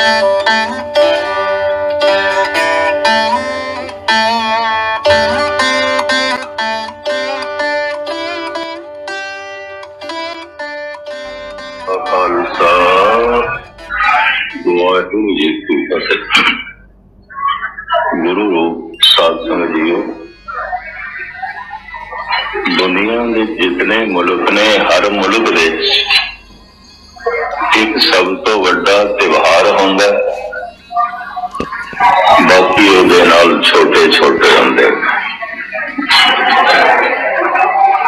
ਖਾਲਸਾ ਵਾਹਿਗੁਰੂ ਜੀ ਕੀ ਫਤਿਹ ਗੁਰੂ ਰੂਪ ਸਾਧ ਸੰਗਤ ਜੀਓ ਦੁਨੀਆ ਦੇ ਜਿਤਨੇ ਮੁਲਕ ਨੇ ਹਰ ਮੁਲਕ ਵਿੱਚ ਇੱਕ ਸਭ ਬਾਕੀ ਉਹਦੇ ਨਾਲ ਛੋਟੇ ਛੋਟੇ ਹੁੰਦੇ।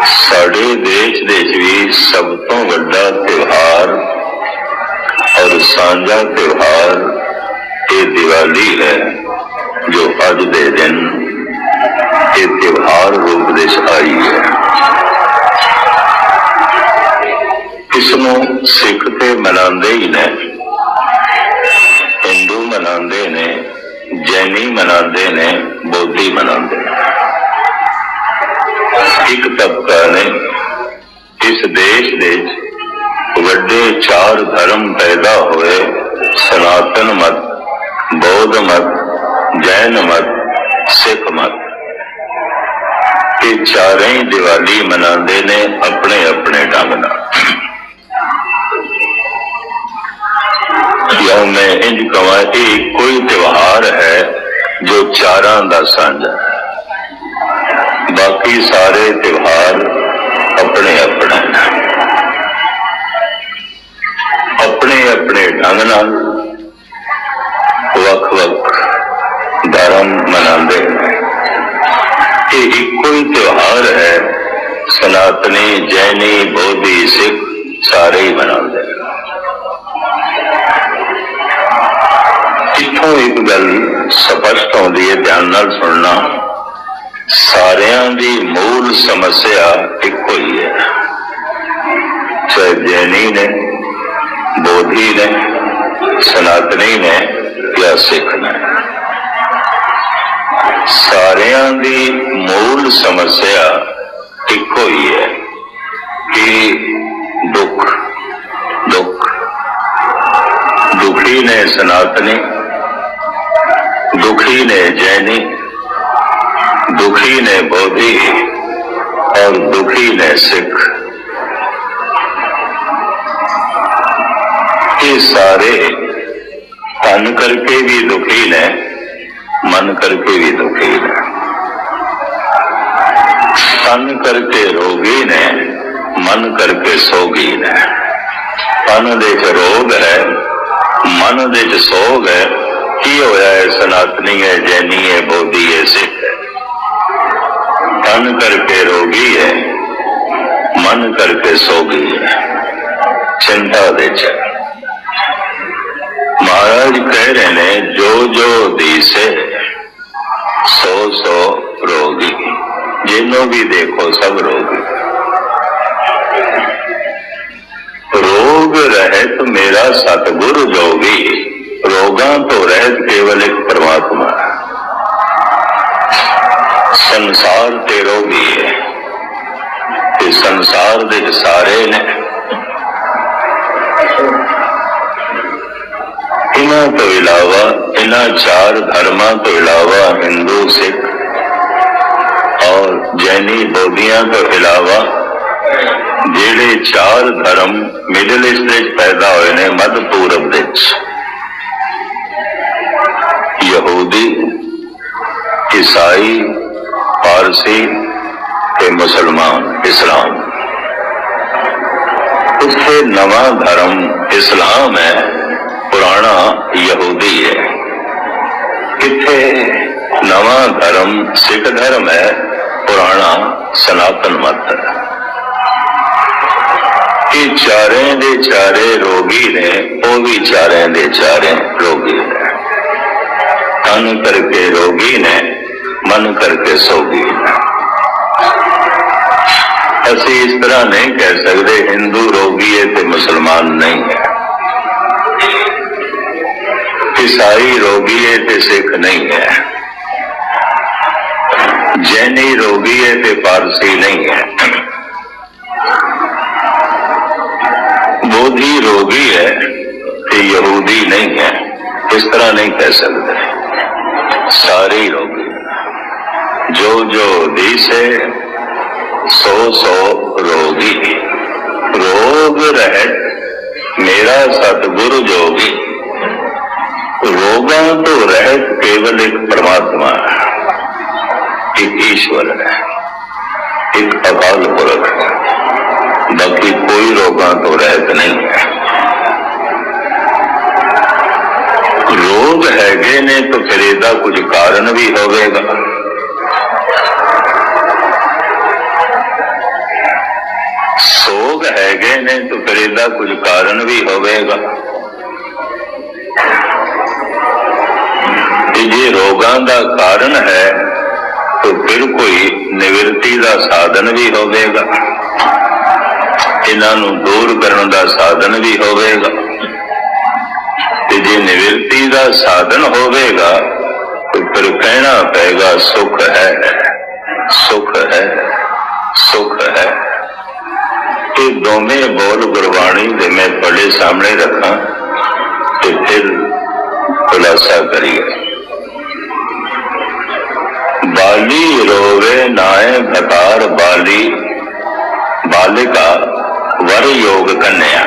ਸਾਡੇ ਦੇਸ਼ ਦੇ ਵੀ ਸਭ ਤੋਂ ਵੱਡਾ ਤਿਉਹਾਰ ਔਰ ਸਾਂਝਾ ਤਿਉਹਾਰ ਇਹ ਦੀਵਾਲੀ ਹੈ, ਜੋ ਅੱਜ ਦੇ ਦਿਨ ਇਹ ਤਿਉਹਾਰ ਰੂਪ ਦੇ ਵਿੱਚ ਆਈ ਹੈ। ਇਸ ਨੂੰ ਸਿੱਖ ਤੇ ਮਨਾਉਂਦੇ ਹੀ ਨੇ। ਮਨਾਉਂਦੇ ਨੇ ਬੋਧੀ ਮਨਾਉਂਦੇ ਨੇ ਇੱਕ ਤਬਕਾ ਨੇ ਇਸ ਦੇਸ਼ ਦੇ ਵਿੱਚ ਵੱਡੇ ਚਾਰ ਧਰਮ ਪੈਦਾ ਹੋਏ ਸਨਾਤਨ ਮਤ ਬੌਧ ਮਤ ਜੈਨ ਮਤ ਸਿੱਖ ਮਤ ਇਹ ਚਾਰੇ ਹੀ ਦੀਵਾਲੀ ਮਨਾਉਂਦੇ ਨੇ ਆਪਣੇ ਆਪਣੇ ਢੰਗ ਨਾਲ ਜਾਂ ਮੈਂ ਇੰਜ ਕਹਾਂ ਇਹ ਕੋਈ ਤਿਉਹਾਰ ਹੈ ਜੋ ਚਾਰਾਂ ਦਾ ਸਾਂਝਾ। ਬਾਕੀ ਸਾਰੇ ਤਿਉਹਾਰ ਆਪਣੇ ਆਪਣੇ ਆਪਣੇ ਆਪਣੇ ਢੰਗ ਨਾਲ ਵੱਖ ਵੱਖ ਧਰਮ ਮਨਾਉਂਦੇ ਨੇ। ਇਹ ਇੱਕੋ ਹੀ ਤਿਉਹਾਰ ਹੈ, ਸਨਾਤਨੀ, ਜੈਨੀ, ਬੋਧੀ, ਸਿੱਖ ਸਾਰੇ ਹੀ ਮਨਾਉਂਦੇ ਨੇ। ਇੱਥੋਂ ਇੱਕ ਗੱਲ ਸਪਸ਼ਟ ਆਉਂਦੀ ਹੈ, ਧਿਆਨ ਨਾਲ ਸੁਣਨਾ। ਸਾਰਿਆਂ ਦੀ ਮੂਲ ਸਮੱਸਿਆ ਇੱਕੋ ਹੀ ਹੈ। ਚਾਹੇ ਜੈਨੀ ਨੇ, ਬੋਧੀ ਨੇ, ਸਨਾਤਨੀ ਨੇ ਜਾਂ ਸਿੱਖ ਨੇ। ਸਾਰਿਆਂ ਦੀ ਮੂਲ ਸਮੱਸਿਆ ਇੱਕੋ ਹੀ ਹੈ ਕਿ ਦੁੱਖ ਦੁੱਖ। ਦੁਖੀ ਨੇ ਸਨਾਤਨੀ दुखी ने जैनी, दुखी ने बौद्धि और दुखी ने सिख। ये सारे तन करके भी दुखी ने, मन करके भी दुखी ने। तन करके रोगी ने, मन करके सोगी ने। तन देख रोग है, मन देख सोग है ये होया है, सनातनी है, जैनी है, बोधी है, सिख है। तन करके रोगी है, मन करके सोगी है। चिंता दे महाराज कह रहे ने जो जो दी से सो सो रोगी। जिन्हों भी देखो, सब रोगी। रोग रहे तो मेरा सतगुरु जोगी। रोगा तो रहत केवल एक परमात्मा है ਸੰਸਾਰ ਤੇ ਰੋਗੀ ਹੈ ਤੇ ਸੰਸਾਰ ਦੇ ਵਿੱਚ ਸਾਰੇ ਨੇ ਇਹਨਾਂ ਤੋਂ ਇਲਾਵਾ ਇਹਨਾਂ ਚਾਰ ਧਰਮਾਂ ਤੋਂ ਇਲਾਵਾ ਹਿੰਦੂ ਸਿੱਖ ਔਰ ਜੈਨੀ ਬੋਧੀਆਂ ਤੋਂ ਇਲਾਵਾ ਜਿਹੜੇ ਚਾਰ ਧਰਮ ਮਿਡਲ ਈਸਟ ਦੇ ਵਿੱਚ ਪੈਦਾ ਹੋਏ ਨੇ ਮੱਧ ਪੂਰਬ ਦੇ ਵਿੱਚ ਯਹੂਦੀ ਈਸਾਈ ਪਾਰਸੀ ਤੇ ਮੁਸਲਮਾਨ ਇਸਲਾਮ ਉੱਥੇ ਨਵਾਂ ਧਰਮ ਇਸਲਾਮ ਹੈ ਪੁਰਾਣਾ ਯਹੂਦੀ ਹੈ ਇੱਥੇ ਨਵਾਂ ਧਰਮ ਸਿੱਖ ਧਰਮ ਹੈ ਪੁਰਾਣਾ ਸਨਾਤਨ ਮਤ ਹੈ ਇਹ ਚਾਰੇ ਦੇ ਚਾਰੇ ਰੋਗੀ ਨੇ ਉਹ ਵੀ ਚਾਰੇ ਦੇ ਚਾਰੇ ਰੋਗੀ ਨੇ ਤਨ ਕਰਕੇ ਰੋਗੀ ਨੇ ਮਨ ਕਰਕੇ ਸੋਗੀ ਅਸੀਂ ਇਸ ਤਰ੍ਹਾਂ ਨਹੀਂ ਕਹਿ ਸਕਦੇ ਹਿੰਦੂ ਰੋਗੀ ਹੈ ਤੇ ਮੁਸਲਮਾਨ ਨਹੀਂ ਹੈ ਈਸਾਈ ਰੋਗੀ ਹੈ ਤੇ ਸਿੱਖ ਨਹੀਂ ਹੈ ਜੈਨੀ ਰੋਗੀ ਹੈ ਤੇ ਪਾਰਸੀ ਨਹੀਂ ਹੈ ਬੋਧੀ ਰੋਗੀ ਹੈ ਤੇ ਯਹੂਦੀ ਨਹੀਂ ਹੈ ਇਸ ਤਰ੍ਹਾਂ ਨਹੀਂ ਕਹਿ ਸਕਦੇ सारी होगी जो जो देश है, सो सो रोगी रोग रह, मेरा सतगुरु जोगी रोगों तो रह केवल एक परमात्मा है, एक ईश्वर है, एक अकाल पुरख है। बाकी कोई रोगों तो रहत नहीं है। ਹੈ ਹੈਗੇ ਨੇ, ਤਾਂ ਫਿਰ ਇਹਦਾ ਕੁਝ ਕਾਰਨ ਵੀ ਹੋਵੇਗਾ। ਸੋਗ ਹੈਗੇ ਨੇ, ਤਾਂ ਫਿਰ ਇਹਦਾ ਕੁਝ ਕਾਰਨ ਵੀ ਹੋਵੇਗਾ। ਤੇ ਜੇ ਰੋਗਾਂ ਦਾ ਕਾਰਨ ਹੈ, ਤਾਂ ਫਿਰ ਕੋਈ ਨਿਵਰਤੀ ਦਾ ਸਾਧਨ ਵੀ ਹੋਵੇਗਾ। ਇਹਨਾਂ ਨੂੰ ਦੂਰ ਕਰਨ ਦਾ ਸਾਧਨ ਵੀ ਹੋਵੇਗਾ। ਜੇ ਨਿਵਰਤੀ ਦਾ ਸਾਧਨ ਹੋਵੇਗਾ ਤਾਂ ਫਿਰ ਕਹਿਣਾ ਪਏਗਾ, ਸੁਖ ਹੈ ਸੁਖ ਹੈ ਸੁਖ ਹੈ। ਇਹ ਦੋਵੇਂ ਬੋਲ ਗੁਰਬਾਣੀ ਦੇ ਮੈਂ ਤੁਹਾਡੇ ਸਾਹਮਣੇ ਰੱਖਾਂ ਤੇ ਫਿਰ ਖੁਲਾਸਾ ਕਰੀਏ। ਬਾਲੀ ਰੋਵੇ ਨਾਏ ਭਕਾਰ ਬਾਲੀ, ਬਾਲਿਕਾ ਵਰ ਯੋਗ ਕੰਨਿਆ।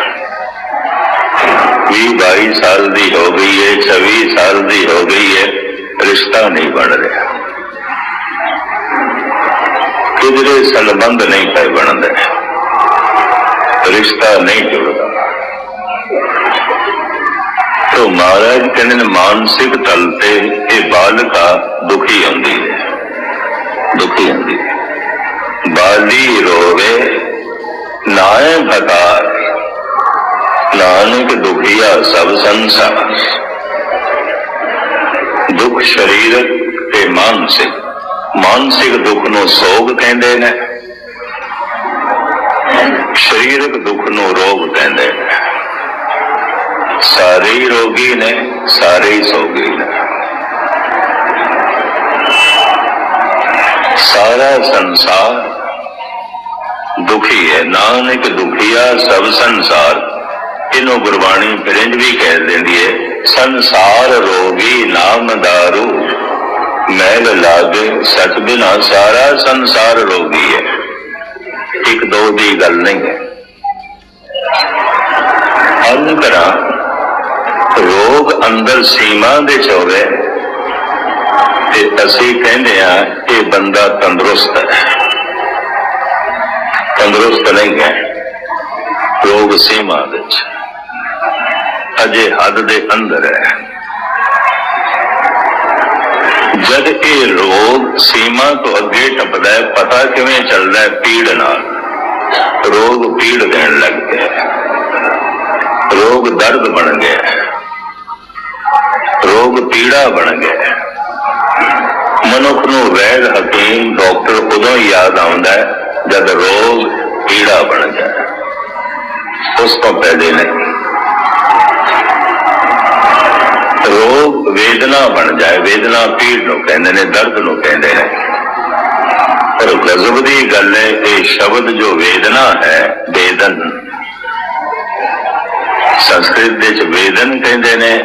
भी बाईस साल की हो गई है, छब्बीस साल की हो गई है, रिश्ता नहीं बन रहा। किधरे संबंध नहीं पे बन रहे रिश्ता नहीं जुड़ता। तो महाराज कहने मानसिक तल से ये बालिका दुखी आती है। दुखी आती है बाली रोवे नाए भकार ਨਾਨਕ ਦੁਖੀਆ ਸਭ ਸੰਸਾਰ। ਦੁੱਖ ਸਰੀਰਕ ਤੇ ਮਾਨਸਿਕ। ਮਾਨਸਿਕ ਦੁੱਖ ਨੂੰ ਸੋਗ ਕਹਿੰਦੇ ਨੇ। ਸਰੀਰਕ ਦੁੱਖ ਨੂੰ ਰੋਗ ਕਹਿੰਦੇ ਨੇ। ਸਾਰੇ ਹੀ ਰੋਗੀ ਨੇ, ਸਾਰੇ ਹੀ ਸੋਗੀ ਨੇ। ਸਾਰਾ ਸੰਸਾਰ ਦੁਖੀ ਹੈ। ਨਾਨਕ ਦੁਖੀਆ ਸਭ ਸੰਸਾਰ। ਇਹਨੂੰ ਗੁਰਬਾਣੀ ਫਿਰੰਜ ਵੀ ਕਹਿ ਦਿੰਦੀ ਹੈ ਸੰਸਾਰ ਰੋਗੀ ਨਾਮ ਦਾਰੂ। ਮੈਲ ਲਾਗੇ ਸਤ ਬਿਨਾ ਸਾਰਾ ਸੰਸਾਰ ਰੋਗੀ ਹੈ ਇੱਕ ਦੋ ਦੀ ਗੱਲ ਨਹੀਂ ਹੈ। ਅੰਤਰਾ ਰੋਗ ਅੰਦਰ ਸੀਮਾ ਦੇ ਚ ਹੋਵੇ ਤੇ ਅਸੀਂ ਕਹਿੰਦੇ ਆ, ਇਹ ਬੰਦਾ ਤੰਦਰੁਸਤ ਹੈ। ਤੰਦਰੁਸਤ ਨਹੀਂ ਹੈ। ਰੋਗ ਸੀਮਾ ਵਿੱਚ ਅਜੇ ਹੱਦ ਦੇ ਅੰਦਰ ਹੈ। ਜਦ ਇਹ ਰੋਗ ਸੀਮਾ ਤੋਂ ਅੱਗੇ ਟੱਪਦਾ ਹੈ, ਪਤਾ ਕਿਵੇਂ ਚੱਲਦਾ ਹੈ ਪੀੜ ਨਾਲ? ਰੋਗ ਪੀੜ ਦੇਣ ਲੱਗ ਗਿਆ ਰੋਗ ਦਰਦ ਬਣ ਗਿਆ ਰੋਗ ਪੀੜਾ ਬਣ ਗਿਆ ਮਨੁੱਖ ਨੂੰ ਵੈਦ ਹਕੀਮ, ਡਾਕਟਰ ਉਦੋਂ ਯਾਦ ਆਉਂਦਾ ਹੈ ਜਦ ਰੋਗ ਪੀੜਾ ਬਣ ਜਾਏ ਉਸ ਤੋਂ ਪਹਿਲੇ ਨਹੀਂ। ਰੋਗ ਵੇਦਨਾ ਬਣ ਜਾਏ, ਵੇਦਨਾ ਪੀੜ ਨੂੰ ਕਹਿੰਦੇ ਨੇ, ਦਰਦ ਨੂੰ ਕਹਿੰਦੇ ਨੇ। ਪਰ ਗਜ਼ਬ ਦੀ ਗੱਲ ਹੈ, ਇਹ ਸ਼ਬਦ ਜੋ ਵੇਦਨਾ ਹੈ, ਵੇਦਨ। ਸੰਸਕ੍ਰਿਤ ਦੇ ਵਿੱਚ ਵੇਦਨ ਕਹਿੰਦੇ ਨੇ,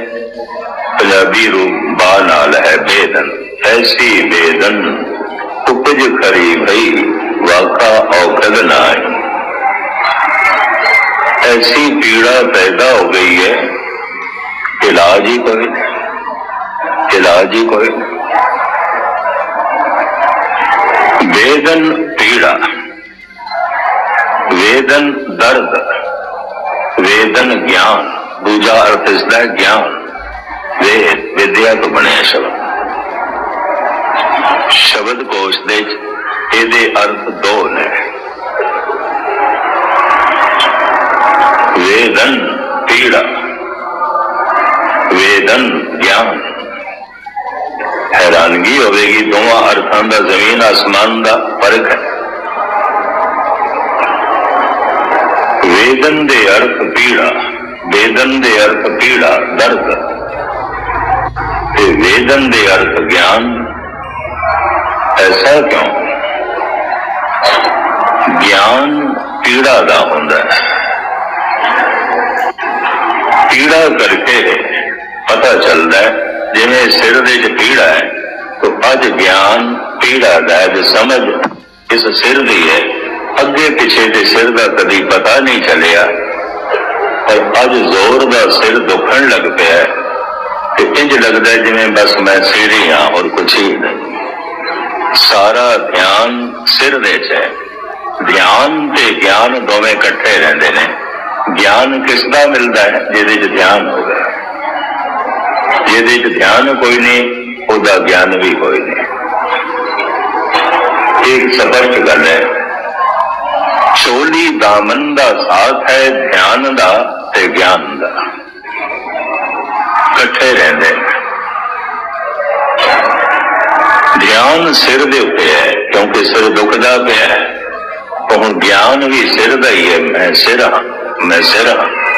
ਪੰਜਾਬੀ ਰੂਪ ਬਾ ਨਾਲ ਹੈ ਵੇਦਨ। ਐਸੀ ਵੇਦਨ, ਉਪਜ ਖਰੀ ਭਈ, ਵਾਕਾ ਔਖਦ ਨਾਏ ਐਸੀ ਪੀੜਾ ਪੈਦਾ ਹੋ ਗਈ ਹੈ इलाज ही कोई नहीं। इलाज ही कोई नहीं। वेदन पीड़ा वेदन दर्द वेदन ज्ञान दूजा अर्थ इसका है ज्ञान वेद विद्या ਤੋਂ ਬਣਿਆ ਸ਼ਬਦ ਸ਼ਬਦ ਕੋਸ਼ ਦੇ ਵਿੱਚ ਇਹਦੇ ਅਰਥ ਦੋ ਨੇ वेदन पीड़ा वेदन, ज्ञान। हैरानगी होगी दोवा अर्थां का ज़मीन, आसमान का फ़र्क है। वेदन दे अर्थ पीड़ा, वेदन दे अर्थ पीड़ा, दर्द। वेदन दे अर्थ ज्ञान, ऐसा क्यों? ज्ञान पीड़ा का होंगे पीड़ा करके है ਪਤਾ ਚੱਲਦਾ ਜਿਵੇਂ ਸਿਰ ਦੇ ਚ ਪੀੜਾ ਹੈ, ਤਾਂ ਅੱਜ ਗਿਆਨ ਪੀੜਾ ਦਾ ਹੈ ਸਮਝ ਇਸ ਸਿਰ ਦੀ ਹੈ। ਅੱਗੇ ਪਿੱਛੇ ਦੇ ਸਿਰ ਦਾ ਕਦੀ ਪਤਾ ਨਹੀਂ ਚੱਲਿਆ, ਪਰ ਅੱਜ ਜ਼ੋਰ ਦਾ ਸਿਰ ਦੁਖਣ ਲੱਗ ਪਿਆ ਹੈ। ਤੇ ਇੰਜ ਲੱਗਦਾ ਜਿਵੇਂ ਬਸ ਮੈਂ ਸਿਰ ਹੀ ਹਾਂ, ਹੋਰ ਕੁਛ ਹੀ ਨਹੀਂ। ਸਾਰਾ ਧਿਆਨ ਸਿਰ ਦੇ ਚ ਹੈ। ਧਿਆਨ ਤੇ ਗਿਆਨ ਦੋਵੇਂ ਇਕੱਠੇ ਰਹਿੰਦੇ ਨੇ। ਗਿਆਨ ਕਿਸ ਦਾ ਮਿਲਦਾ ਹੈ, ਜਿਹਦੇ ਚ ਧਿਆਨ ਹੋਵੇ। ਜਿਹਦੇ ਚ ਧਿਆਨ ਕੋਈ ਨਹੀਂ, ਉਹਦਾ ਗਿਆਨ ਵੀ ਕੋਈ ਨਹੀਂ। ਇੱਕ ਸਪਸ਼ਟ ਗੱਲ ਹੈ। ਚੋਲੀ ਦਾਮਨ ਦਾ ਸਾਥ ਹੈ ਧਿਆਨ ਦਾ ਤੇ ਗਿਆਨ ਦਾ। ਇਕੱਠੇ ਰਹਿੰਦੇ ਨੇ। ਧਿਆਨ ਸਿਰ ਦੇ ਉੱਤੇ ਹੈ, ਕਿਉਂਕਿ ਸਿਰ ਦੁਖਦਾ ਪਿਆ ਹੈ। ਤਾਂ ਹੁਣ ਗਿਆਨ ਵੀ ਸਿਰ ਦਾ ਹੀ ਹੈ, ਮੈਂ ਸਿਰ ਹਾਂ, ਮੈਂ ਸਿਰ ਹਾਂ।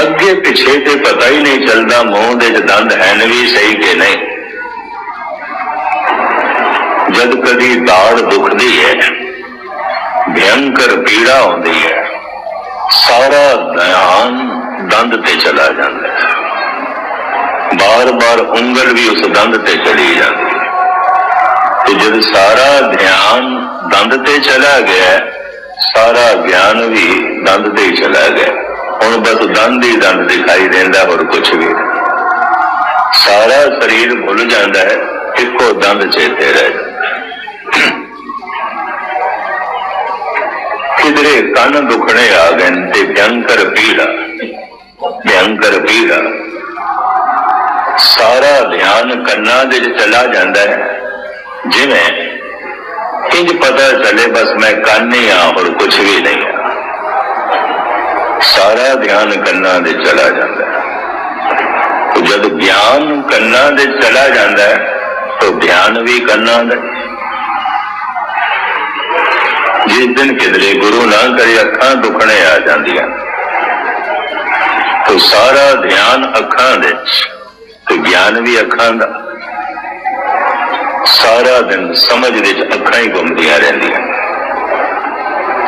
ਅੱਗੇ ਪਿੱਛੇ ਤੇ ਪਤਾ ਹੀ ਨਹੀਂ ਚੱਲਦਾ ਮੂੰਹ ਦੇ ਚ ਦੰਦ ਹਨ ਵੀ ਸਹੀ ਕਿ ਨਹੀਂ। ਜਦ ਕਦੀ ਦਾੜ ਦੁਖਦੀ ਹੈ, ਭਿਅੰਕਰ ਪੀੜਾ ਹੁੰਦੀ ਹੈ, ਸਾਰਾ ਧਿਆਨ ਦੰਦ ਤੇ ਚਲਾ ਜਾਂਦਾ ਹੈ। ਬਾਰ-ਬਾਰ ਉਂਗਲ ਵੀ ਉਸ ਦੰਦ ਤੇ ਚਲੀ ਜਾਂਦੀ ਹੈ। ਤੇ ਜਦ ਸਾਰਾ ਧਿਆਨ ਦੰਦ ਤੇ ਚਲਾ ਗਿਆ, ਸਾਰਾ ਗਿਆਨ ਵੀ ਦੰਦ ਤੇ ਚਲਾ ਗਿਆ। ਹੁਣ ਬਸ ਦੰਦ ਹੀ ਦੰਦ ਦਿਖਾਈ ਦਿੰਦਾ, ਹੋਰ ਕੁਝ ਵੀ ਸਾਰਾ ਸਰੀਰ ਭੁੱਲ ਜਾਂਦਾ ਹੈ, ਇੱਕੋ ਦੰਦ ਚੇਤੇ ਰਹਿ ਜਾਂਦਾ ਕਿਧਰੇ ਕੰਨ ਦੁਖਣੇ ਆ ਗਏ ਨੇ ਤੇ ਭਯੰਕਰ ਪੀੜਾ ਭਯੰਕਰ ਪੀੜਾ। ਸਾਰਾ ਧਿਆਨ ਕੰਨਾਂ ਦੇ ਵਿੱਚ ਚਲਾ ਜਾਂਦਾ ਹੈ। ਜਿਵੇਂ ਇੰਜ ਪਤਾ ਚੱਲੇ ਬਸ ਮੈਂ ਕੰਨ ਹੀ ਆ, ਹੋਰ ਕੁਝ ਵੀ ਨਹੀਂ ਆ। ਸਾਰਾ ਧਿਆਨ ਕੰਨਾਂ ਦੇ ਚਲਾ ਜਾਂਦਾ ਹੈ। ਜਦ ਗਿਆਨ ਕੰਨਾਂ ਦੇ ਚਲਾ ਜਾਂਦਾ ਹੈ, ਤਾਂ ਧਿਆਨ ਵੀ ਕੰਨਾਂ ਦਾ ਜਿਸ ਦਿਨ ਕਿਧਰੇ ਗੁਰੂ ਨਾ ਕਰੇ, ਅੱਖਾਂ ਦੁਖਣੇ ਆ ਜਾਂਦੀਆਂ। ਤਾਂ ਸਾਰਾ ਧਿਆਨ ਅੱਖਾਂ ਦੇ ਤੇ ਗਿਆਨ ਵੀ ਅੱਖਾਂ ਦਾ। ਸਾਰਾ ਦਿਨ ਸਮਝ ਵਿੱਚ ਅੱਖਾਂ ਹੀ ਘੁੰਮਦੀਆਂ ਰਹਿੰਦੀਆਂ।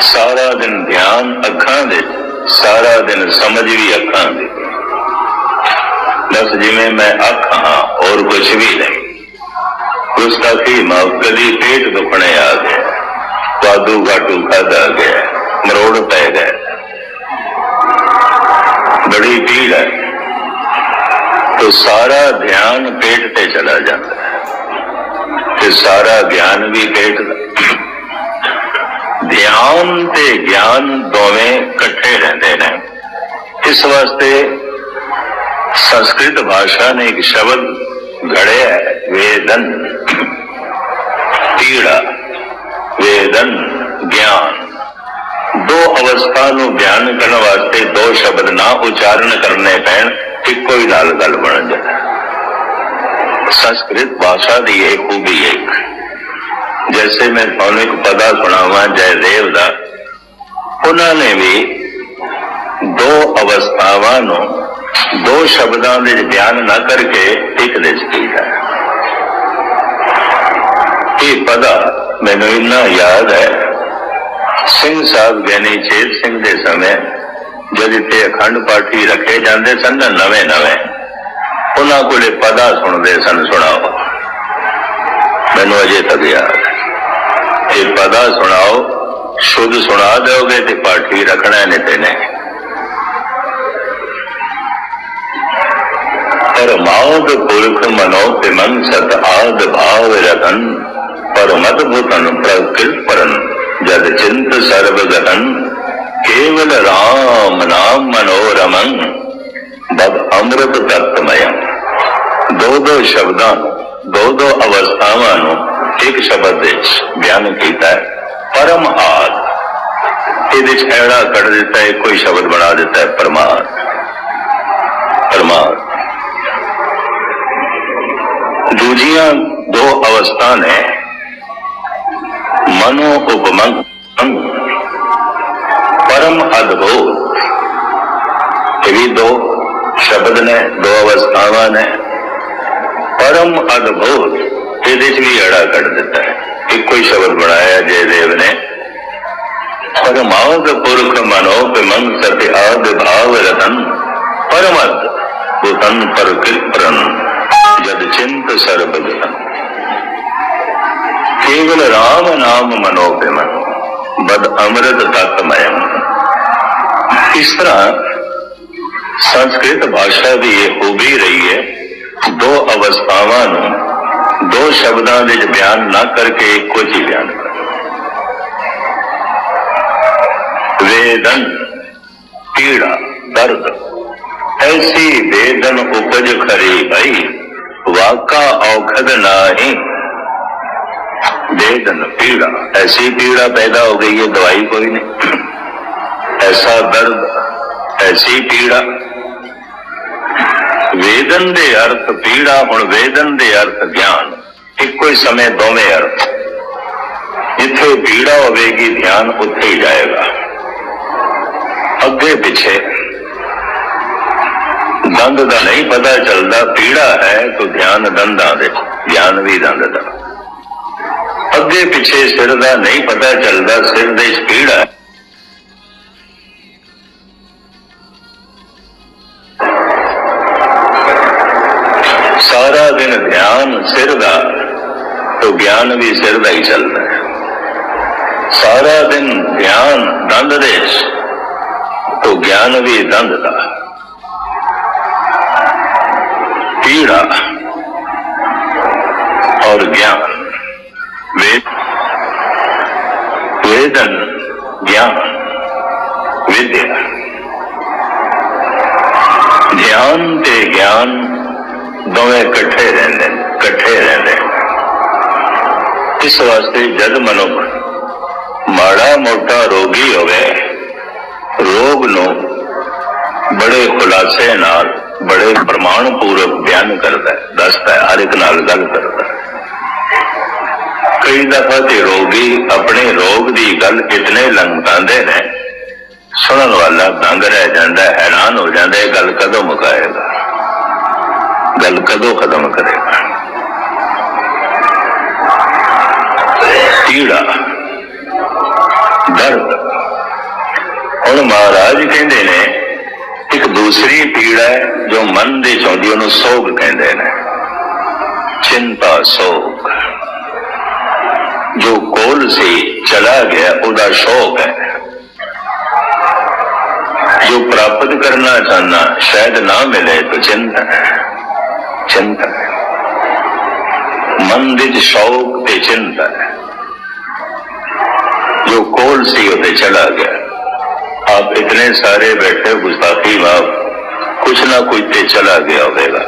ਸਾਰਾ ਦਿਨ ਧਿਆਨ ਅੱਖਾਂ ਦੇ ਸਾਰਾ ਦਿਨ ਸਮਝ ਵੀ ਅੱਖਾਂ ਦੀ ਬਸ ਜਿਵੇਂ ਮੈਂ ਅੱਖ ਹਾਂ ਹੋਰ ਕੁਝ ਵੀ ਨਹੀਂ ਉਸ ਦਾ ਕੀ ਕਦੀ ਪੇਟ ਦੁਖਣੇ ਆ ਗਿਆ ਵਾਧੂ ਘਾਟੂ ਖਾਦਾ ਗਿਆ ਮਰੋੜ ਪੈ ਗਏ ਬੜੀ ਪੀੜ ਹੈ तो सारा ध्यान पेट ते चला जाता है ਤੇ ਸਾਰਾ ਗਿਆਨ ਵੀ ਪੇਟ ਦਾ ਧਿਆਨ ਤੇ ਗਿਆਨ ਦੋਵੇਂ ਇਕੱਠੇ ਰਹਿੰਦੇ ਨੇ। ਇਸ ਵਾਸਤੇ ਸੰਸਕ੍ਰਿਤ ਭਾਸ਼ਾ ਨੇ ਇੱਕ ਸ਼ਬਦ ਘੜਿਆ ਵੇਦਨ। ਪੀੜਾ, ਵੇਦਨ, ਗਿਆਨ। ਦੋ ਅਵਸਥਾ ਨੂੰ ਬਿਆਨ ਕਰਨ ਵਾਸਤੇ ਦੋ ਸ਼ਬਦ ਨਾ ਉਚਾਰਨ ਕਰਨੇ ਪੈਣ, ਇੱਕੋ ਹੀ ਨਾਲ ਗੱਲ ਬਣ ਜਾਏ ਸੰਸਕ੍ਰਿਤ ਭਾਸ਼ਾ ਦੀ ਇਹ ਖੂਬੀ ਹੈ ਜੈਸੇ ਮੈਂ ਤੁਹਾਨੂੰ ਇੱਕ ਪਦਾ ਸੁਣਾਵਾਂ, ਜੈਦੇਵ ਦਾ, ਉਹਨਾਂ ਨੇ ਵੀ ਦੋ ਅਵਸਥਾਵਾਂ ਨੂੰ ਦੋ ਸ਼ਬਦਾਂ ਦੇ ਵਿੱਚ ਬਿਆਨ ਨਾ ਕਰਕੇ ਇੱਕ ਦੇ ਵਿੱਚ ਕੀਤਾ ਇਹ ਪਦਾ ਮੈਨੂੰ ਇੰਨਾ ਯਾਦ ਹੈ, ਸਿੰਘ ਸਾਹਿਬ ਗਿਆਨੀ ਚੇਤ ਸਿੰਘ ਦੇ ਸਮੇਂ ਜਦ ਇੱਥੇ ਅਖੰਡ ਪਾਠੀ ਰੱਖੇ ਜਾਂਦੇ ਸਨ ਨਾ ਨਵੇਂ ਨਵੇਂ ਉਹਨਾਂ ਕੋਲੇ ਪਦਾ ਸੁਣਦੇ ਸਨ, ਸੁਣਾਓ। ਮੈਨੂੰ ਅਜੇ ਤੱਕ ਯਾਦ वादा सुनाओ, शुद्ध सुना दोगे तो पाठी रखना नहीं तेने। परमाओ के मनो तिमन सत आद भाव रखन परमत भूतन प्रकृत परन। जद चिंत सर्व गहन केवल राम नाम मनोरमन। बद अमृत तत्वमय दो दो शब्दां, दो दो अवस्थावां एक शब्द बयान किया परम आद। एड़ा ऐड़ा कट देता है, कोई शब्द बना देता है परमार परमाद। दूजिया दो अवस्था ने मनो उपमंग परम अद्भुत। ये भी दो शब्द ने, दो अवस्थावान ने। परम अद्भुत। ਇਹਦੇ ਚ ਵੀ ਅੜਾ ਕੱਢ ਦਿੱਤਾ ਹੈ ਇੱਕੋ ਹੀ ਸ਼ਬਦ ਬਣਾਇਆ ਜੈ ਦੇਵ ਨੇ ਪਰਮਾਦ ਪੁਰਖ ਮਨੋ ਬਿਮਨ ਸਤਿ ਆਦ ਭਾਵ ਰਤਨ ਪਰਮਦ ਉਹ ਤਨ ਪਰ ਕਿਰਪਰਨ ਜਦ ਚਿੰਤ ਸਰਬਦ ਕੇਵਲ ਰਾਮ ਨਾਮ ਮਨੋ ਪੇ ਮਨੋ ਬਦ ਅੰਮ੍ਰਿਤ ਤਤ ਮਯਮ ਇਸ ਤਰ੍ਹਾਂ ਸੰਸਕ੍ਰਿਤ ਭਾਸ਼ਾ ਦੀ ਇਹ ਖੂਬੀ ਰਹੀ ਹੈ ਦੋ ਸ਼ਬਦਾਂ ਵਿੱਚ ਬਿਆਨ ਨਾ ਕਰਕੇ ਇੱਕੋ ਹੀ ਬਿਆਨ ਕਰ। ਵੇਦਨ, ਪੀੜਾ, ਦਰਦ। ਐਸੀ ਵੇਦਨ ਉਪਜ ਖਰੀ ਭਈ ਵਾਕਾ ਔਖਦ ਨਾਹੀ। ਵੇਦਨ, ਪੀੜਾ। ਐਸੀ ਪੀੜਾ ਪੈਦਾ ਹੋ ਗਈ ਹੈ, ਦਵਾਈ ਕੋਈ ਨਹੀਂ। ਐਸਾ ਦਰਦ, ਐਸੀ ਪੀੜਾ। ਵੇਦਨ ਦੇ ਅਰਥ ਪੀੜਾ, ਹੁਣ ਵੇਦਨ ਦੇ ਅਰਥ ਗਿਆਨ। ਇੱਕੋ ਹੀ ਸਮੇਂ ਦੋਵੇਂ ਅਰਥ ਜਿੱਥੇ ਪੀੜਾ ਹੋਵੇਗੀ ਧਿਆਨ ਉੱਥੇ ਹੀ ਜਾਏਗਾ ਅੱਗੇ ਪਿੱਛੇ ਦੰਦ ਦਾ ਨਹੀਂ ਪਤਾ ਚੱਲਦਾ ਪੀੜਾ ਹੈ ਤਾਂ ਧਿਆਨ ਦੰਦਾਂ ਦੇ ਗਿਆਨ ਵੀ ਦੰਦ ਦਾ ਅੱਗੇ ਪਿੱਛੇ ਸਿਰ ਦਾ ਨਹੀਂ ਪਤਾ ਚੱਲਦਾ ਸਿਰ ਦੇ ਵਿੱਚ ਪੀੜਾ ਹੈ ਸਾਰਾ ਦਿਨ ਧਿਆਨ ਸਿਰ ਦਾ तो ज्ञान भी सिर का ही चलता है। सारा दिन ज्ञान दंद देश तो ज्ञान भी दंद का पीड़ा और ज्ञान, वेद, वेदन, ज्ञान, विद्या। ध्यान ते ज्ञान दोवे कट्ठे रहते कट्ठे रहते ਇਸ ਵਾਸਤੇ ਜਦ ਮਨੁੱਖ ਮਾੜਾ ਮੋਟਾ ਰੋਗੀ ਹੋਵੇ, ਰੋਗ ਨੂੰ ਬੜੇ ਖੁਲਾਸੇ ਨਾਲ, ਬੜੇ ਪ੍ਰਮਾਣ ਪੂਰਵਕ ਬਿਆਨ ਕਰਦਾ ਹੈ, ਦੱਸਦਾ ਹੈ, ਹਰ ਇੱਕ ਨਾਲ ਗੱਲ ਕਰਦਾ ਹੈ। ਕਈ ਦਫਾ ਤੇ ਰੋਗੀ ਆਪਣੇ ਰੋਗ ਦੀ ਗੱਲ ਇਤਨੇ ਲੰਘਾਉਂਦੇ ਨੇ, ਸੁਣਨ ਵਾਲਾ ਦੰਗ ਰਹਿ ਜਾਂਦਾ ਹੈਰਾਨ ਹੋ ਜਾਂਦਾ ਇਹ ਗੱਲ ਕਦੋਂ ਮੁਕਾਏਗਾ? ਗੱਲ ਕਦੋਂ ਖਤਮ ਕਰੇਗਾ? ਪੀੜਾ, ਦਰਦ। ਹੁਣ ਮਹਾਰਾਜ ਕਹਿੰਦੇ ਨੇ, ਇੱਕ ਦੂਸਰੀ ਪੀੜਾ ਹੈ, ਜੋ ਮਨ ਦੇ ਚੌਂਦੀ ਉਹਨੂੰ ਸੋਗ ਕਹਿੰਦੇ ਨੇ। ਚਿੰਤਾ, ਸੋਗ। ਜੋ ਕੋਲ ਸੀ ਚਲਾ ਗਿਆ, ਉਹਦਾ ਸ਼ੌਕ ਹੈ। ਜੋ ਪ੍ਰਾਪਤ ਕਰਨਾ ਚਾਹਨਾ ਸ਼ਾਇਦ ਨਾ ਮਿਲੇ, ਤਾਂ ਚਿੰਤਾ ਹੈ। ਚਿੰਤਾ ਹੈ। ਮਨ ਦੇ ਸ਼ੌਕ ਤੇ जो कोल सी होते चला गया। आप इतने सारे बैठे गुस्ताखी बाप कुछ ना कुछ ते चला गया होगा।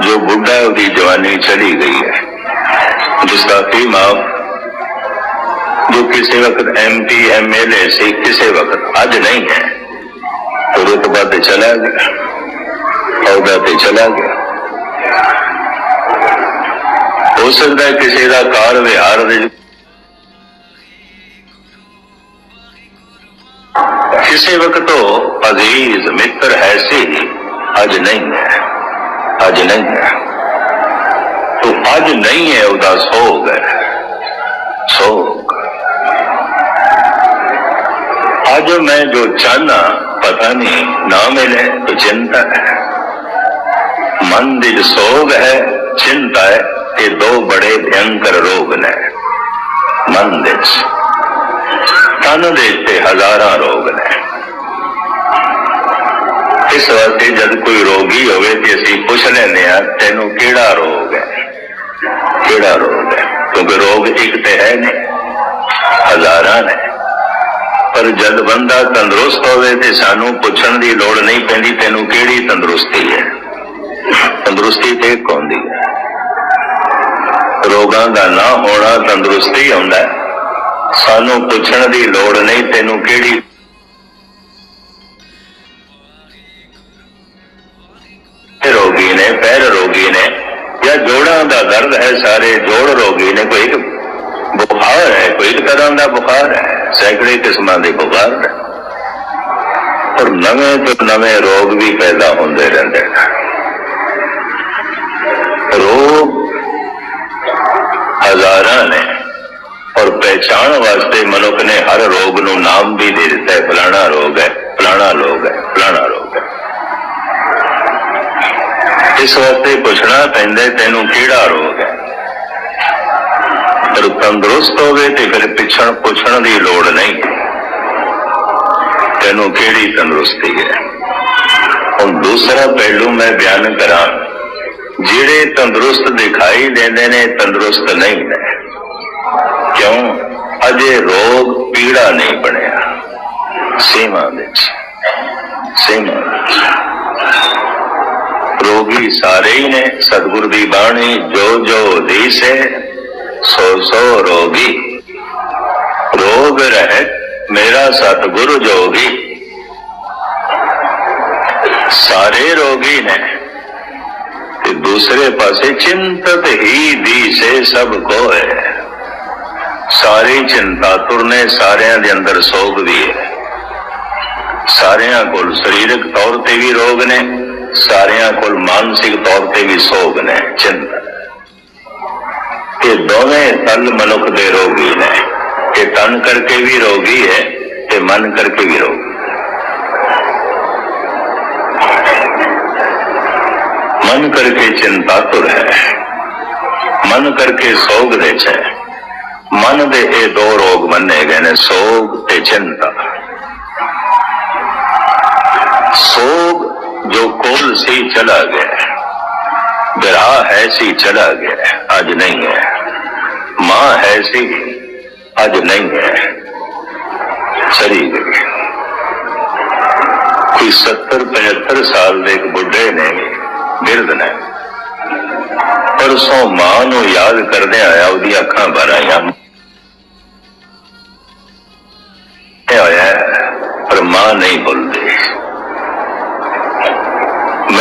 जो बुढ़ा है उसकी जवानी चली गई है। गुस्ताखी माफ़ जो किसी वक्त M P M L A से किसी वक्त आज नहीं है तो रुतबा तो चला गया। औदा तो चला गया। हो सकता है किसी का कार विहार किसी वक्त तो अज़ीज़ मित्र ऐसे ही अज नहीं है अज नहीं है। तो अज नहीं है उदास सोग है सोग आज मैं जो चाहना पता नहीं, ना मिले तो चिंता है। मंदिर सोग है, चिंता है ये दो बड़े भयंकर रोग ने मंदिर तन देखते हजारा रोग ने। ਇਸ ਵਾਸਤੇ ਜਦ ਕੋਈ ਰੋਗੀ ਹੋਵੇ ਤੇ ਅਸੀਂ ਪੁੱਛ ਲੈਂਦੇ ਆ ਤੈਨੂੰ ਕਿਹੜਾ ਰੋਗ ਹੈ? ਕਿਹੜਾ ਰੋਗ ਹੈ? ਕਿਉਂਕਿ ਰੋਗ ਇੱਕ ਤੇ ਹੈ ਨਹੀਂ, ਹਜ਼ਾਰਾਂ ਨੇ। ਪਰ ਜਦ ਬੰਦਾ ਤੰਦਰੁਸਤ ਹੋਵੇ ਤੇ ਸਾਨੂੰ ਪੁੱਛਣ ਦੀ ਲੋੜ ਨਹੀਂ ਪੈਂਦੀ, ਤੈਨੂੰ ਕਿਹੜੀ ਤੰਦਰੁਸਤੀ ਹੈ? ਤੰਦਰੁਸਤੀ ਤੇ ਇੱਕ ਹੁੰਦੀ ਹੈ। ਰੋਗਾਂ ਦਾ ਨਾ ਹੋਣਾ ਤੰਦਰੁਸਤੀ ਹੁੰਦਾ ਸਾਨੂੰ ਪੁੱਛਣ ਦੀ ਲੋੜ ਨਹੀਂ, ਤੈਨੂੰ ਕਿਹੜੀ ਰੋਗੀ ਨੇ ਪੈਰ ਰੋਗੀ ਨੇ। ਜਾਂ ਜੋੜਾਂ ਦਾ ਦਰਦ ਹੈ ਸਾਰੇ, ਜੋੜ ਰੋਗੀ ਨੇ। ਕੋਈ ਬੁਖਾਰ ਹੈ, ਕੋਈ ਤਰ੍ਹਾਂ ਦਾ ਬੁਖਾਰ ਹੈ। ਸੈਂਕੜੇ ਕਿਸਮਾਂ ਦੇ ਬੁਖਾਰ ਨੇ। ਪਰ ਨਵੇਂ ਤੋਂ ਨਵੇਂ ਰੋਗ ਵੀ ਪੈਦਾ ਹੁੰਦੇ ਰਹਿੰਦੇ ਨੇ। ਰੋਗ ਹਜ਼ਾਰਾਂ ਨੇ ਔਰ ਪਹਿਚਾਣ ਵਾਸਤੇ ਮਨੁੱਖ ਨੇ ਹਰ ਰੋਗ ਨੂੰ ਨਾਮ ਵੀ ਦੇ ਦਿੱਤਾ ਹੈ ਫਲਾਣਾ ਰੋਗ ਹੈ ਫਲਾਣਾ ਰੋਗ ਹੈ ਫਲਾਣਾ ਰੋਗ ਹੈ ਇਸ ਵਾਸਤੇ ਪੁੱਛਣਾ ਪੈਂਦਾ ਤੈਨੂੰ ਕਿਹੜਾ ਰੋਗ ਹੈ? ਪਰ ਤੰਦਰੁਸਤ ਹੋਵੇ ਤੇ ਫਿਰ ਪਿੱਛਣ ਪੁੱਛਣ ਦੀ ਲੋੜ ਨਹੀਂ। ਤੈਨੂੰ ਕਿਹੜੀ ਤੰਦਰੁਸਤੀ ਹੈ? ਹੁਣ ਦੂਸਰਾ ਪਹਿਲੂ ਮੈਂ ਬਿਆਨ ਕਰਾਂ। ਜਿਹੜੇ ਤੰਦਰੁਸਤ ਦਿਖਾਈ ਦਿੰਦੇ ਨੇ, ਤੰਦਰੁਸਤ ਨਹੀਂ ਨੇ। ਕਿਉਂ? ਅਜੇ ਰੋਗ ਪੀੜਾ ਨਹੀਂ ਬਣਿਆ। ਸੀਮਾ ਵਿੱਚ। ਸੀਮਾ ਵਿੱਚ। ਰੋਗੀ ਸਾਰੇ ਹੀ ਨੇ, ਸਤਿਗੁਰ ਦੀ ਬਾਣੀ ਜੋ ਜੋ ਦੀਸੇ ਸੋ ਸੋ ਰੋਗੀ। ਰੋਗ ਰਹਿ ਮੇਰਾ ਸਤਿਗੁਰ ਜੋਗੀ। ਸਾਰੇ ਰੋਗੀ ਨੇ ਤੇ ਦੂਸਰੇ ਪਾਸੇ ਚਿੰਤਤ ਹੀ ਦੀਸੇ ਸਭ ਕੋ ਹੈ। ਸਾਰੀ ਚਿੰਤਾ ਤੁਰਨੇ ਸਾਰਿਆਂ ਦੇ ਅੰਦਰ ਸੋਗ ਵੀ ਹੈ। ਸਾਰਿਆਂ ਕੋਲ ਸਰੀਰਕ ਤੌਰ ਤੇ ਵੀ ਰੋਗ ਨੇ। ਸਾਰਿਆਂ ਕੋਲ ਮਾਨਸਿਕ ਤੌਰ ਤੇ ਵੀ ਸੋਗ ਨੇ ਚਿੰਤਾ ਇਹ ਦੋਵੇਂ ਤਨ ਮਨੁੱਖ ਦੇ ਰੋਗੀ ਨੇ ਇਹ ਤਨ ਕਰਕੇ ਵੀ ਰੋਗੀ ਹੈ ਤੇ ਮਨ ਕਰਕੇ ਵੀ ਰੋਗੀ ਮਨ ਕਰਕੇ ਚਿੰਤਾ ਤੁਰ ਹੈ ਮਨ ਕਰਕੇ ਸੋਗ ਦੇ ਚ ਹੈ ਮਨ ਦੇ ਇਹ ਦੋ ਰੋਗ ਮੰਨੇ ਗਏ ਨੇ ਸੋਗ ਤੇ जो कोल से चला गया बिरा है से चला गया आज नहीं है। माँ है से, आज नहीं है। चली गई। कोई सत्तर पचहत्तर साल के एक बुढ़े ने बिरद ने परसों माँ को याद करने आया ओदी अखा भर आईया होया पर माँ नहीं भूलती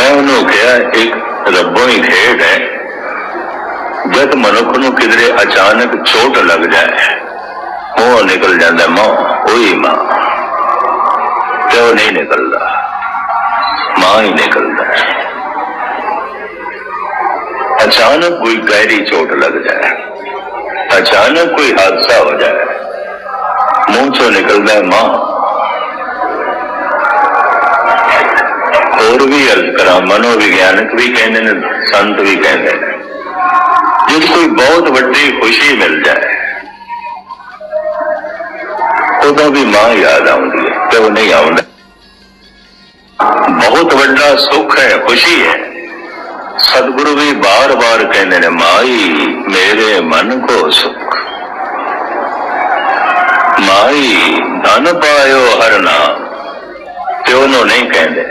ਮੈਂ ਉਹਨੂੰ ਕਿਹਾ, ਇੱਕ ਰੱਬੋਂ ਹੀ ਖੇਡ ਹੈ। ਜਦ ਮਨੁੱਖ ਨੂੰ ਕਿਦਰੇ ਅਚਾਨਕ ਚੋਟ ਲੱਗ ਜਾਏ ਉਹ ਨਿਕਲ ਜਾਂਦਾ, ਮਾਂ ਉਹੀ ਮਾਂ। ਤੇ ਉਹ ਨਹੀਂ ਨਿਕਲਦਾ, ਮਾਂ ਹੀ ਨਿਕਲਦਾ। ਅਚਾਨਕ ਕੋਈ ਗਹਿਰੀ ਚੋਟ ਲੱਗ ਜਾਏ, ਅਚਾਨਕ ਕੋਈ ਹਾਦਸਾ ਹੋ ਜਾਏ, ਮੂੰਹ ਚੋਂ ਨਿਕਲਦਾ ਮਾਂ। ਹੋਰ ਵੀ ਅਰਜ਼ ਕਰਾਂ ਮਨੋਵਿਗਿਆਨਕ ਵੀ ਕਹਿੰਦੇ ਨੇ, ਸੰਤ ਵੀ ਕਹਿੰਦੇ ਨੇ। ਜਦ ਕੋਈ ਬਹੁਤ ਵੱਡੀ ਖੁਸ਼ੀ ਮਿਲ ਜਾਏ ਉਦੋਂ ਵੀ ਮਾਂ ਯਾਦ ਆਉਂਦੀ ਹੈ ਤੇ ਉਹ ਨਹੀਂ ਆਉਂਦਾ। ਬਹੁਤ ਵੱਡਾ ਸੁੱਖ ਹੈ, ਖੁਸ਼ੀ ਹੈ। ਸਤਿਗੁਰੂ ਵੀ ਬਾਰ-ਬਾਰ ਕਹਿੰਦੇ ਨੇ, ਮਾਈ, ਮੇਰੇ ਮਨ ਕੋ ਸੁਖ। ਮਾਈ, ਧਨ ਪਾਇਓ ਹਰ ਨਾਮ, ਤੇ ਉਹਨੂੰ ਨਹੀਂ ਕਹਿੰਦੇ।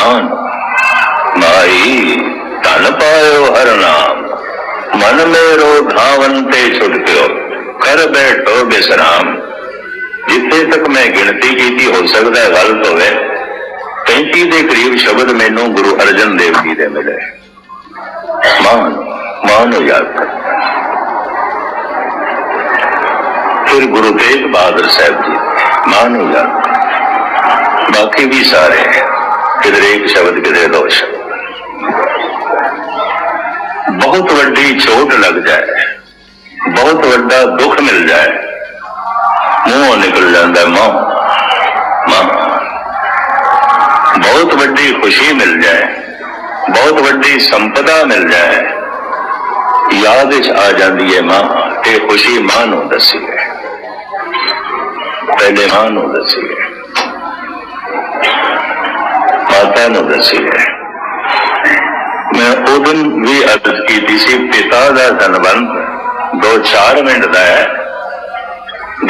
ਮਾਨ, ਮਾਈ ਧਨ ਪਾਇਓ ਹਰ ਨਾਮ, ਮਨ ਮੇਰੋ ਧਾਵਨ ਤੇ ਛੁਟਕਿਓ ਕਰ ਬੈਠੋ ਬਿਸਰਾਮ। ਜਿੱਥੇ ਤੱਕ ਮੈਂ ਗਿਣਤੀ ਕੀਤੀ, ਹੋ ਸਕਦਾ ਹੈ ਗਲਤ ਹੋਵੇ। 35 ਦੇ ਕਰੀਬ ਸ਼ਬਦ ਮੈਨੂੰ ਗੁਰੂ ਅਰਜਨ ਦੇਵ ਜੀ ਦੇ ਮਿਲੇ। ਮਾਨ ਮਾਨ ਨੂੰ ਯਾਦ ਕਰ। ਫਿਰ ਗੁਰੂ ਤੇਗ ਬਹਾਦਰ ਸਾਹਿਬ ਜੀ, ਮਾਨ ਨੂੰ ਯਾਦ ਕਰ। ਬਾਕੀ ਵੀ ਸਾਰੇ ਕਿਧਰੇ ਇੱਕ ਸ਼ਬਦ ਕਿਧਰੇ ਦੋ ਸ਼ਬਦ ਬਹੁਤ ਵੱਡੀ ਚੋਟ ਲੱਗ ਜਾਏ। ਬਹੁਤ ਵੱਡਾ ਦੁੱਖ ਮਿਲ ਜਾਏ। ਮੂੰਹੋਂ ਨਿਕਲ ਜਾਂਦਾ ਮਾਂ। ਮਾਂ, ਬਹੁਤ ਵੱਡੀ ਖੁਸ਼ੀ ਮਿਲ ਜਾਏ। ਬਹੁਤ ਵੱਡੀ ਸੰਪਦਾ ਮਿਲ ਜਾਏ। ਯਾਦ ਵਿੱਚ ਆ ਜਾਂਦੀ ਹੈ ਮਾਂ ਤੇ ਖੁਸ਼ੀ ਮਾਂ ਨੂੰ ਦੱਸੀ ਹੈ ਪਹਿਲੇ ਮਾਂ ਨੂੰ ਦੱਸੀ ਹੈ ਮਾਤਾ ਨੂੰ ਦੱਸੀ ਹੈ ਮੈਂ ਉਦੋਂ ਵੀ ਅਰਜ਼ ਕੀਤੀ ਸੀ ਪਿਤਾ ਦਾ ਸੰਬੰਧ ਦੋ ਚਾਰ ਮਿੰਟ ਦਾ ਹੈ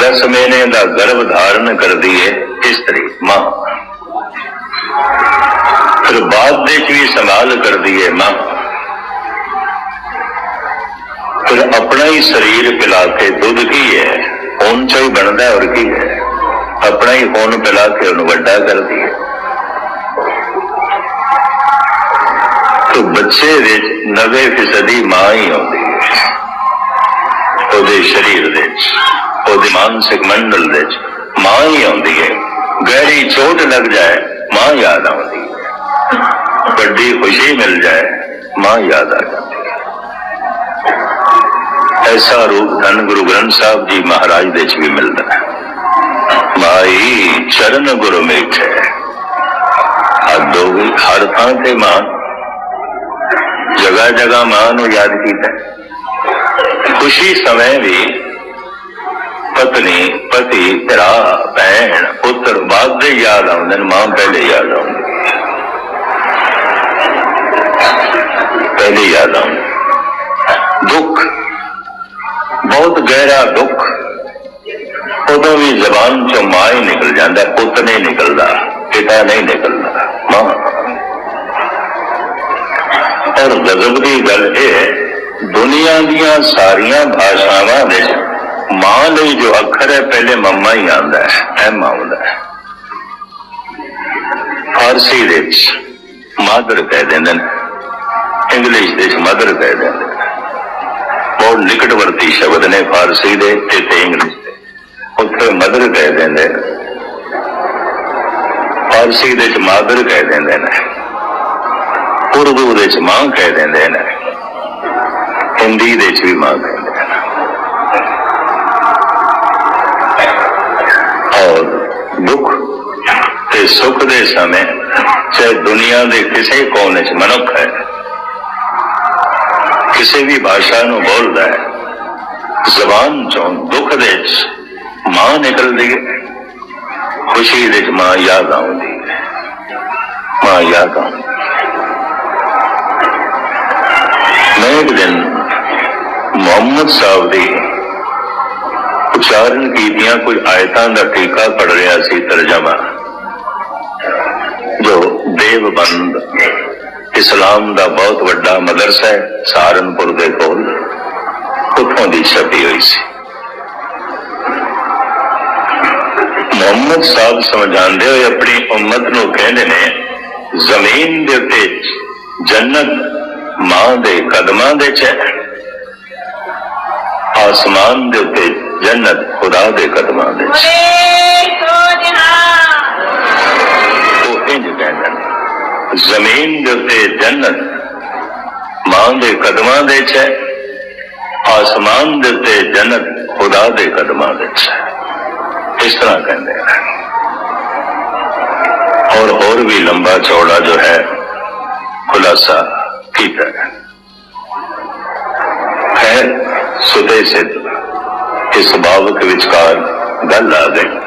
10 ਮਹੀਨੇ ਦਾ ਗਰਭ ਧਾਰਨ ਕਰਦੀ ਹੈ ਇਸਤਰੀ ਮਾਂ ਫਿਰ ਬਾਅਦ ਦੇ ਚ ਵੀ ਸੰਭਾਲ ਕਰਦੀ ਹੈ ਮਾਂ ਫਿਰ ਆਪਣਾ ਹੀ ਸਰੀਰ ਪਿਲਾ ਕੇ ਦੁੱਧ ਕੀ ਹੈ ਹੁਣ ਚੋਂ ਹੀ ਬਣਦਾ ਹੈ, ਹੋਰ ਕੀ ਹੈ ਆਪਣਾ ਹੀ ਖੂਨ ਪਿਲਾ ਕੇ ਉਹਨੂੰ ਵੱਡਾ ਕਰਦੀ ਹੈ ਤੋ ਬੱਚੇ ਵਿੱਚ 90% ਮਾਂ ਹੀ ਆਉਂਦੀ ਹੈ ਉਹਦੇ ਸਰੀਰ ਦੇ ਵਿੱਚ ਉਹਦੇ ਮਾਨਸਿਕ ਮੰਡਲ ਦੇ ਵਿੱਚ ਮਾਂ ਹੀ ਆਉਂਦੀ ਹੈ ਗਹਿਰੀ ਚੋਟ ਲੱਗ ਜਾਏ ਮਾਂ ਯਾਦ ਆਉਂਦੀ ਹੈ ਵੱਡੀ ਖੁਸ਼ੀ ਮਿਲ ਜਾਏ ਮਾਂ ਯਾਦ ਆ ਜਾਂਦੀ ਹੈ ਐਸਾ ਰੂਪ ਧੰਨ ਗੁਰੂ ਗ੍ਰੰਥ ਸਾਹਿਬ ਜੀ ਮਹਾਰਾਜ ਦੇ ਚ ਵੀ ਮਿਲਦਾ ਹੈ ਮਾਈ ਚਰਨ ਗੁਰੂ ਮੇਠੇ ਹੱਦ ਹੋ ਗਈ ਹਰ ਥਾਂ ਤੇ ਮਾਂ ਜਗ੍ਹਾ ਜਗ੍ਹਾ ਮਾਂ ਨੂੰ ਯਾਦ ਕੀਤਾ। ਖੁਸ਼ੀ ਸਮੇਂ ਵੀ ਪਤਨੀ, ਪਤੀ, ਭਰਾ, ਭੈਣ, ਪੁੱਤਰ ਬਾਅਦ ਦੇ ਯਾਦ ਆਉਂਦੇ ਨੇ, ਮਾਂ ਪਹਿਲੇ ਯਾਦ ਆਉਂਦੀ। ਪਹਿਲੇ ਯਾਦ ਆਉਂਦੀ। ਦੁੱਖ, ਬਹੁਤ ਗਹਿਰਾ ਦੁੱਖ। ਉਦੋਂ ਵੀ ਜ਼ਬਾਨ ਚੋਂ ਮਾਂ ਹੀ ਨਿਕਲ ਜਾਂਦਾ, ਪੁੱਤ ਨਹੀਂ ਨਿਕਲਦਾ, ਪਿਤਾ ਨਹੀਂ ਨਿਕਲਦਾ, ਮਾਂ। ਔਰ ਗਜ਼ਬ ਦੀ ਗੱਲ ਇਹ ਹੈ, ਦੁਨੀਆ ਦੀਆਂ ਸਾਰੀਆਂ ਭਾਸ਼ਾਵਾਂ ਵਿੱਚ ਮਾਂ ਲਈ ਜੋ ਅੱਖਰ ਹੈ, ਪਹਿਲੇ ਮੰਮਾ ਹੀ ਆਉਂਦਾ ਹੈ ਐਮ ਆਉਂਦਾ ਹੈ। ਫਾਰਸੀ ਵਿੱਚ ਮਾਦਰ ਕਹਿ ਦਿੰਦੇ ਨੇ, ਇੰਗਲਿਸ਼ ਦੇ ਵਿੱਚ ਮਦਰ ਕਹਿ ਦਿੰਦੇ ਨੇ। ਬਹੁਤ ਨਿਕਟਵਰਤੀ ਸ਼ਬਦ ਨੇ ਫਾਰਸੀ ਦੇ ਤੇ ਤੇ ਇੰਗਲਿਸ਼ ਦੇ। ਉੱਥੇ ਮਦਰ ਕਹਿ ਦਿੰਦੇ ਨੇ। ਫਾਰਸੀ ਦੇ ਵਿੱਚ ਮਾਦਰ ਕਹਿ ਦਿੰਦੇ ਨੇ। ਉਰਦੂ ਦੇ ਵਿੱਚ ਮਾਂ ਕਹਿ ਦਿੰਦੇ ਨੇ। ਹਿੰਦੀ ਦੇ ਵਿੱਚ ਵੀ ਮਾਂ ਕਹਿੰਦੇ ਨੇ। ਔਰ ਦੁੱਖ ਤੇ ਸੁੱਖ ਦੇ ਸਮੇਂ ਚਾਹੇ ਦੁਨੀਆ ਦੇ ਕਿਸੇ ਕੋਨੇ 'ਚ ਮਨੁੱਖ ਹੈ, ਕਿਸੇ ਵੀ ਭਾਸ਼ਾ ਨੂੰ ਬੋਲਦਾ ਹੈ, ਜ਼ਬਾਨ ਚੋਂ ਦੁੱਖ ਦੇ 'ਚ ਮਾਂ ਨਿਕਲਦੀ ਹੈ, ਖੁਸ਼ੀ ਦੇ ਵਿੱਚ ਮਾਂ ਯਾਦ ਆਉਂਦੀ ਹੈ। ਮਾਂ ਯਾਦ ਆਉਂਦੀ ਹੈ। ਮੈਂ ਇੱਕ ਦਿਨ ਮੁਹੰਮਦ ਸਾਹਿਬ ਦੀ ਉਚਾਰਨ ਕੀਤੀਆਂ ਕੁਝ ਆਇਤਾਂ ਦਾ ਟੀਕਾ ਪੜ ਰਿਹਾ ਸੀ ਤਰਜਮਾ ਜੋ ਦੇਵਬੰਦ ਇਸਲਾਮ ਦਾ ਬਹੁਤ ਵੱਡਾ ਮਦਰਸਾ ਹੈ, ਸਹਾਰਨਪੁਰ ਦੇ ਕੋਲ ਉੱਥੋਂ ਦੀ ਛਪੀ ਹੋਈ ਸੀ ਮੁਹੰਮਦ ਸਾਹਿਬ ਸਮਝਾਉਂਦੇ ਹੋਏ ਆਪਣੀ ਉਮਤ ਨੂੰ ਕਹਿੰਦੇ ਨੇ, ਜ਼ਮੀਨ ਦੇ ਉੱਤੇ ਜੰਨਤ ਮਾਂ ਦੇ ਕਦਮਾਂ ਦੇ ਚ ਹੈ ਆਸਮਾਨ ਦੇ ਉੱਤੇ ਜੰਨਤ ਖੁਦਾ ਦੇ ਕਦਮਾਂ ਦੇ ਚ ਉਹ ਇੰਜ ਕਹਿੰਦੇ ਨੇ ਜ਼ਮੀਨ ਦੇ ਉੱਤੇ ਜੰਨਤ ਮਾਂ ਦੇ ਕਦਮਾਂ ਦੇ ਚ ਹੈ ਆਸਮਾਨ ਦੇ ਉੱਤੇ ਜੰਨਤ ਖੁਦਾ ਦੇ ਕਦਮਾਂ ਦੇ ਚ ਹੈ ਇਸ ਤਰ੍ਹਾਂ ਕਹਿੰਦੇ ਨੇ ਔਰ ਹੋਰ ਵੀ ਲੰਬਾ ਚੌੜਾ ਜੋ ਹੈ ਖੁਲਾਸਾ ਕੀਤਾ ਹੈ। ਹੈ ਸੁਦੇ ਸਿੱਧ। ਇਸ ਬਾਬਤ ਵਿਚਕਾਰ ਗੱਲ ਆ ਗਈ।